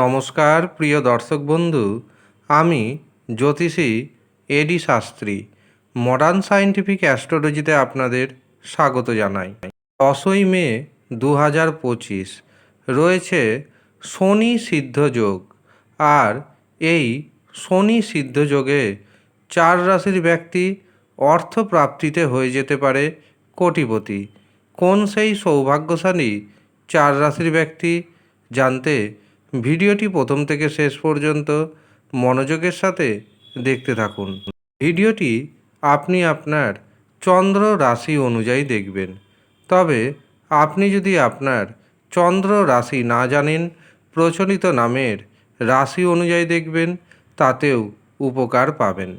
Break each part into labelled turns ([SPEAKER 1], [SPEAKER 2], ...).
[SPEAKER 1] নমস্কার, প্রিয় দর্শক বন্ধু। আমি জ্যোতিষী A D Shastri modern scientific অ্যাস্ট্রোলজিতে আপনাদের স্বাগত জানাই। দশই মে দু হাজার পঁচিশ, রয়েছে শনি সিদ্ধ যোগ। আর এই শনি সিদ্ধযোগে চার রাশির ব্যক্তি অর্থ প্রাপ্তিতে হয়ে যেতে পারে কোটিপতি। কোন সেই সৌভাগ্যশালী চার রাশির ব্যক্তি জানতে ভিডিওটি প্রথম থেকে শেষ পর্যন্ত মনোযোগের সাথে দেখতে থাকুন। ভিডিওটি আপনি আপনার চন্দ্র রাশি অনুযায়ী দেখবেন। তবে আপনি যদি আপনার চন্দ্র রাশি না জানেন, প্রচলিত নামের রাশি অনুযায়ী দেখবেন, তাতেও উপকার পাবেন।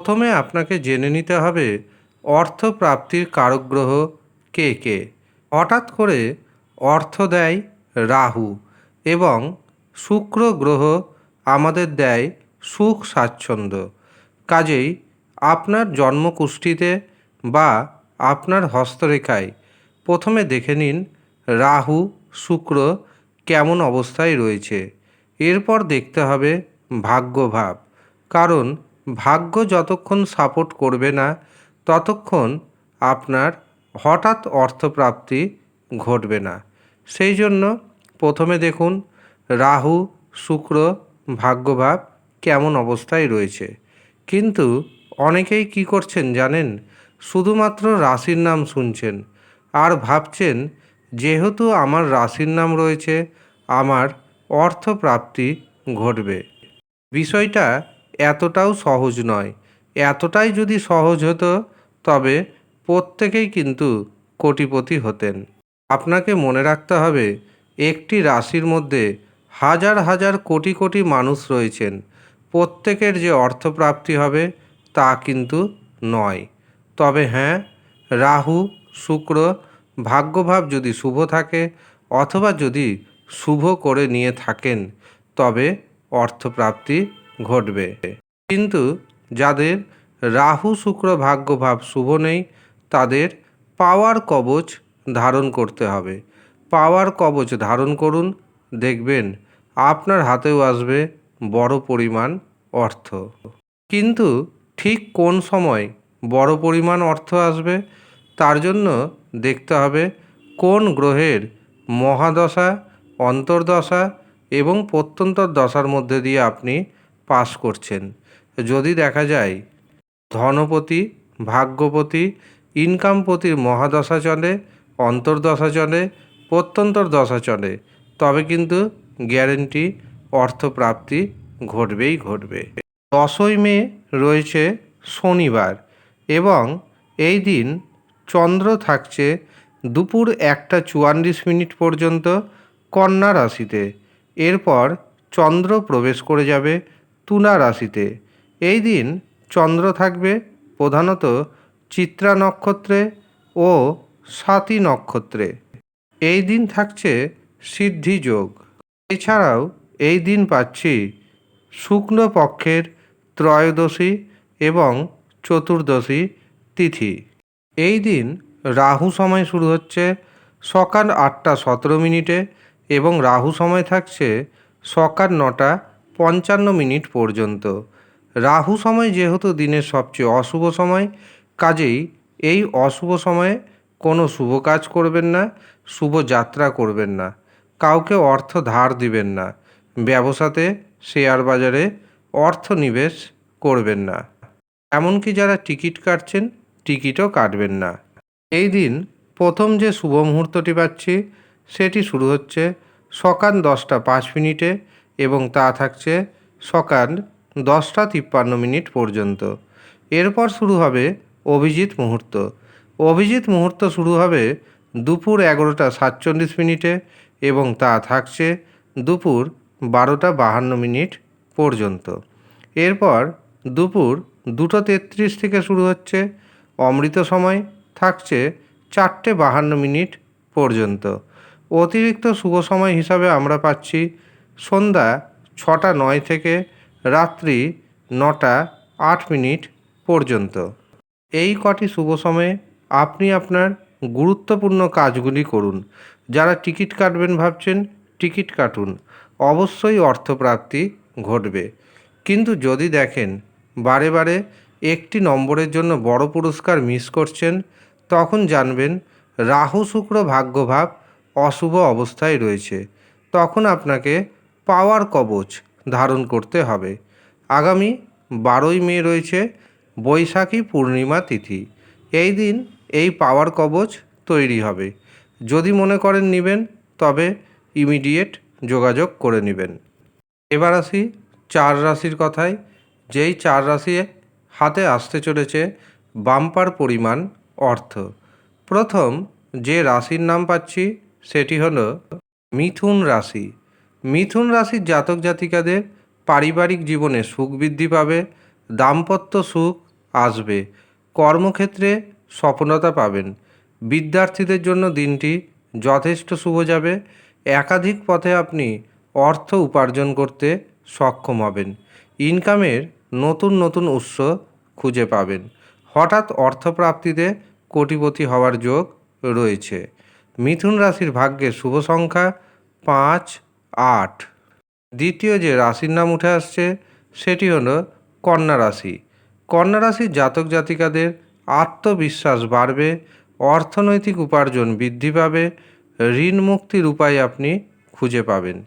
[SPEAKER 1] প্রথমে আপনাকে জেনে নিতে হবে অর্থ প্রাপ্তির কারকগ্রহ কে কে। হঠাৎ করে অর্থ দেয় রাহু এবং শুক্র গ্রহ আমাদের দেয় সুখ স্বাচ্ছন্দ্য। কাজেই আপনার জন্মকুষ্ঠিতে বা আপনার হস্তরেখায় প্রথমে দেখে নিন রাহু, শুক্র কেমন অবস্থায় রয়েছে। এরপর দেখতে হবে ভাগ্যভাব। কারণ ভাগ্য যতক্ষণ সাপোর্ট করবে না, ততক্ষণ আপনার হঠাৎ অর্থপ্রাপ্তি ঘটবে না। সেই জন্য প্রথমে দেখুন রাহু, শুক্র, ভাগ্যভাব কেমন অবস্থায় রয়েছে? কিন্তু অনেকেই কি করছেন জানেন? শুধুমাত্র রাশির নাম শুনছেন আর ভাবছেন, যেহেতু আমার রাশির নাম রয়েছে, আমার অর্থপ্রাপ্তি ঘটবে। বিষয়টা এতটাও সহজ নয়। এতটাই যদি সহজ হতো, তবে প্রত্যেকেই কিন্তু কোটিপতি হতেন। আপনাকে মনে রাখতে হবে, একটি রাশির মধ্যে হাজার হাজার কোটি কোটি মানুষ রয়েছেন। প্রত্যেকের যে অর্থপ্রাপ্তি হবে তা কিন্তু নয়। তবে হ্যাঁ রাহু, শুক্র ভাগ্যভাব যদি শুভ থাকে অথবা যদি শুভ করে নিয়ে থাকেন, তবে অর্থপ্রাপ্তি ঘটবে। কিন্তু যাদের রাহু, শুক্র ভাগ্যভাব শুভ নেই, তাদের পাওয়ার কবচ ধারণ করতে হবে। পাওয়ার কবচ ধারণ করুন দেখবেন, আপনার হাতেও আসবে বড় পরিমাণ অর্থ। কিন্তু ঠিক কোন সময় বড় পরিমাণ অর্থ আসবে, তার জন্য দেখতে হবে কোন গ্রহের মহাদশা, অন্তর্দশা এবং প্রত্যন্তর দশার মধ্যে দিয়ে আপনি পাস করছেন। যদি দেখা যায়, ধনপতি, ভাগ্যপতি, ইনকামপতির মহাদশা চলে, অন্তর্দশা চলে প্রত্যন্তর দশা চলে তবে কিন্তু গ্যারেন্টি অর্থপ্রাপ্তি ঘটবেই ঘটবে। দশই মে রয়েছে শনিবার এবং এই দিন চন্দ্র থাকছে দুপুর একটা চুয়াল্লিশ মিনিট পর্যন্ত কন্যা রাশিতে। এরপর চন্দ্র প্রবেশ করে যাবে তুলা রাশিতে। এই দিন চন্দ্র থাকবে প্রধানত চিত্রা নক্ষত্রে ও সাতী নক্ষত্রে। এই দিন থাকছে সিদ্ধি যোগ। এছাড়াও এই দিন পাচ্ছি শুক্ল পক্ষের ত্রয়োদশী এবং চতুর্দশী তিথি। এই দিন রাহু সময় শুরু হচ্ছে সকাল আটটা সতেরো মিনিটে এবং রাহু সময় থাকছে সকাল নটা পঞ্চান্ন মিনিট পর্যন্ত। রাহু সময় যেহেতু দিনের সবচেয়ে অশুভ সময়, কাজেই এই অশুভ সময়ে কোনো শুভ কাজ করবেন না, শুভ যাত্রা করবেন না। কাউকে অর্থ ধার দিবেন না। ব্যবসাতে শেয়ার বাজারে অর্থ নিবেশ করবেন না। এমনকি যারা টিকিট কাটছেন, টিকিটও কাটবেন না। এই দিন প্রথম যে শুভ মুহূর্তটি পাচ্ছি, সেটি শুরু হচ্ছে সকাল দশটা পাঁচ মিনিটে এবং তা থাকছে সকাল দশটা তিপ্পান্ন মিনিট পর্যন্ত। এরপর শুরু হবে অভিজিৎ মুহূর্ত। অভিজিৎ মুহূর্ত শুরু হবে দুপুর এগারোটা সাতচল্লিশ মিনিটে এবং তা থাকছে দুপুর বারোটা বাহান্ন মিনিট পর্যন্ত। এরপর দুপুর দুটো তেত্রিশ থেকে শুরু হচ্ছে, অমৃত সময় থাকছে চারটে বাহান্ন মিনিট পর্যন্ত। অতিরিক্ত শুভ সময় হিসাবে আমরা পাচ্ছি সন্ধ্যা ছটা নয় থেকে রাত্রি নটা আট মিনিট পর্যন্ত। এই কটি শুভ সময়ে আপনি আপনার গুরুত্বপূর্ণ কাজগুলি করুন। যারা টিকিট কাটবেন ভাবছেন, টিকিট কাটুন। অবশ্যই অর্থপ্রাপ্তি ঘটবে। কিন্তু যদি দেখেন, বারে বারে একটি নম্বরের জন্য বড় পুরস্কার মিস করছেন, তখন জানবেন রাহু শুক্র ভাগ্যভাব অশুভ অবস্থায় রয়েছে। তখন আপনাকে পাওয়ার কবচ ধারণ করতে হবে। আগামী বারোই মে রয়েছে বৈশাখী পূর্ণিমা তিথি। এই দিন এই পাওয়ার কবচ তৈরি হবে। যদি মনে করেন নেবেন, তবে ইমিডিয়েট যোগাযোগ করে নেবেন। এবার আসি চার রাশির কথায়। যেই চার রাশি হাতে আসতে চলেছে বাম্পার পরিমাণ অর্থ। প্রথম যে রাশির নাম পাচ্ছি, সেটি হল মিথুন রাশি। মিথুন রাশির জাতক জাতিকাদের পারিবারিক জীবনে সুখ বৃদ্ধি পাবে, দাম্পত্য সুখ আসবে, কর্মক্ষেত্রে সফলতা পাবেন। বিদ্যার্থীদের জন্য দিনটি যথেষ্ট শুভ যাবে। একাধিক পথে আপনি অর্থ উপার্জন করতে সক্ষম হবেন। ইনকামের নতুন নতুন উৎস খুঁজে পাবেন। হঠাৎ অর্থপ্রাপ্তিতে কোটিপতি হওয়ার যোগ রয়েছে। মিথুন রাশির ভাগ্যের শুভ সংখ্যা পাঁচ, আট। দ্বিতীয় যে রাশির নাম উঠে আসছে, সেটি হল কন্যা রাশি। কন্যা রাশির জাতক জাতিকাদের আত্মবিশ্বাস বাড়বে অর্থনৈতিক উপার্জন বৃদ্ধি পাবে, ঋণ মুক্তির উপায় আপনি খুঁজে পাবেন।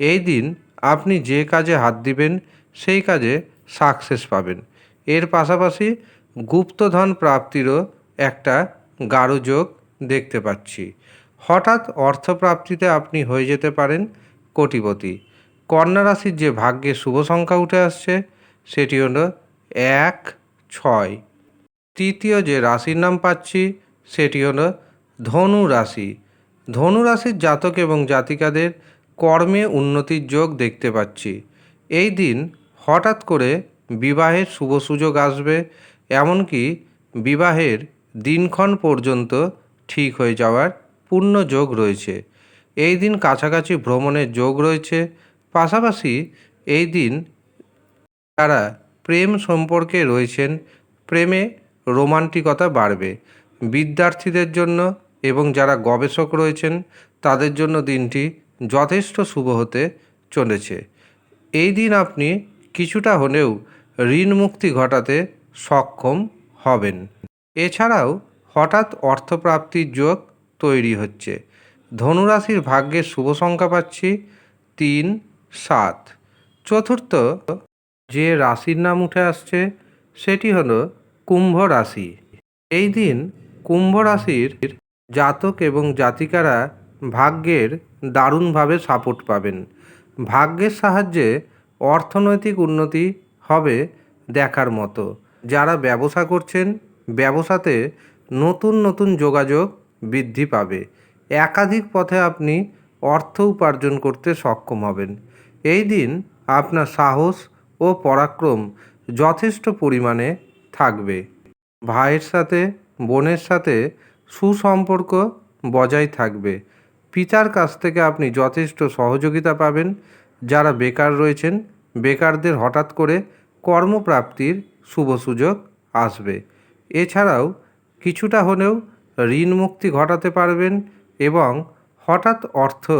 [SPEAKER 1] এই দিন আপনি যে কাজে হাত দিবেন, সেই কাজে সাকসেস পাবেন। এর পাশাপাশি গুপ্তধন প্রাপ্তিরও একটা গাঢ় যোগ দেখতে পাচ্ছি। হঠাৎ অর্থপ্রাপ্তিতে আপনি হয়ে যেতে পারেন কোটিপতি। কন্যা রাশির যে ভাগ্যে শুভ সংখ্যা উঠে আসছে, সেটি হলো এক ছয়। তৃতীয় যে রাশির নাম পাচ্ছি সেটি হলো ধনু রাশি। ধনু রাশির জাতক এবং জাতিকাদের কর্মে উন্নতির যোগ দেখতে পাচ্ছি। এই দিন হঠাৎ করে বিবাহের শুভ সুযোগ আসবে, এমনকি বিবাহের দিনক্ষণ পর্যন্ত ঠিক হয়ে যাওয়ার পূর্ণ যোগ রয়েছে। এই দিন কাছাকাছি ভ্রমণের যোগ রয়েছে। পাশাপাশি এই দিন যারা প্রেম সম্পর্কে রয়েছেন, প্রেমে রোমান্টিকতা বাড়বে। বিদ্যার্থীদের জন্য এবং যারা গবেষক রয়েছেন, তাদের জন্য দিনটি যথেষ্ট শুভ হতে চলেছে। এই দিন আপনি কিছুটা হলেও ঋণ মুক্তি ঘটাতে সক্ষম হবেন। এছাড়াও হঠাৎ অর্থপ্রাপ্তির যোগ তৈরি হচ্ছে। ধনুরাশির ভাগ্যের শুভ সংখ্যা পাচ্ছি তিন, সাত। চতুর্থ, যে রাশির নাম উঠে আসছে, সেটি হলো কুম্ভ রাশি। এই দিন কুম্ভ রাশির জাতক এবং জাতিকারা ভাগ্যের দারুণভাবে সাপোর্ট পাবেন। ভাগ্যের সাহায্যে অর্থনৈতিক উন্নতি হবে দেখার মতো। যারা ব্যবসা করছেন, ব্যবসাতে নতুন নতুন যোগাযোগ বৃদ্ধি পাবে। একাধিক পথে আপনি অর্থ উপার্জন করতে সক্ষম হবেন। এই দিন আপনার সাহস ও পরাক্রম যথেষ্ট পরিমাণে থাকবে। ভাইয়ের সাথে বোনের সাথে সুসম্পর্ক বজায় থাকবে। পিতার কাছ থেকে আপনি যথেষ্ট সহযোগিতা পাবেন। যারা বেকার রয়েছেন, বেকারদের হঠাৎ করে কর্মপ্রাপ্তির শুভ সুযোগ আসবে। এছাড়াও কিছুটা হলেও ঋণ মুক্তি ঘটাতে পারবেন এবং হঠাৎ অর্থ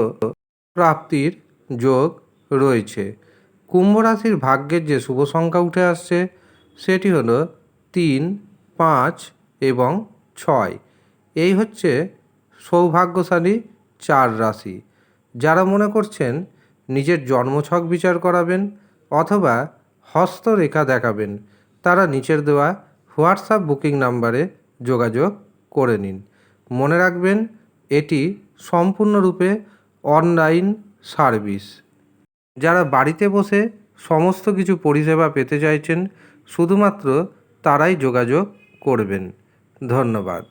[SPEAKER 1] প্রাপ্তির যোগ রয়েছে। কুম্ভ রাশির ভাগ্যের যে শুভ সংখ্যা উঠে আসছে, সেটি হলো তিন, পাঁচ এবং ছয়। এই হচ্ছে সৌভাগ্যশালী চার রাশি। যারা মনে করছেন নিজের জন্মছক বিচার করাবেন অথবা হস্তরেখা দেখাবেন, তারা নিচের দেওয়া হোয়াটসঅ্যাপ বুকিং নাম্বারে যোগাযোগ করে নিন। মনে রাখবেন, এটি সম্পূর্ণরূপে অনলাইন সার্ভিস। যারা বাড়িতে বসে সমস্ত কিছু পরিষেবা পেতে চাইছেন, শুধুমাত্র তারাই যোগাযোগ করবেন। ধন্যবাদ।